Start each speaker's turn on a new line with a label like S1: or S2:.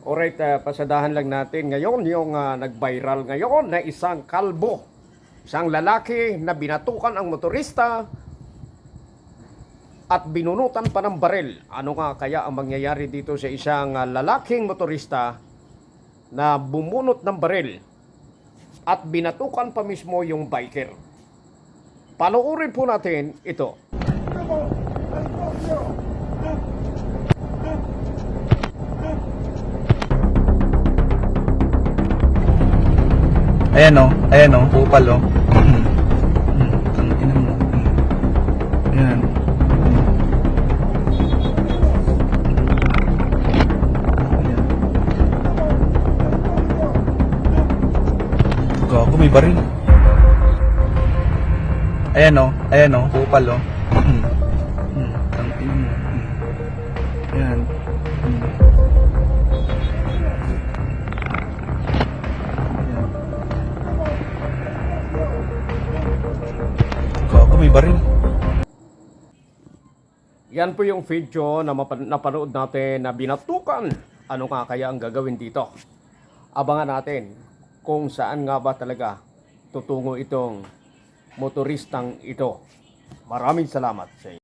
S1: Alright, uh, pasadahan lang natin ngayon yung ah, nag-viral ngayon na isang kalbo. Isang lalaki na binatukan ang motorista at binunutan pa ng barel. Ano nga kaya ang mangyayari dito sa isang ah, lalaking motorista na bumunot ng barel at binatukan pa mismo yung biker? Panoorin po natin ito.
S2: Ayan o, ayan o, upal o. Ang ina mo. Ayan. Gago, may baril. Ayan o, ayan o, upal o. Ang baril.
S1: Yan po yung video na napanood natin na binatukan. Ano nga kaya ang gagawin dito? Abangan natin kung saan nga ba talaga tutungo itong motoristang ito. Maraming salamat sa inyo.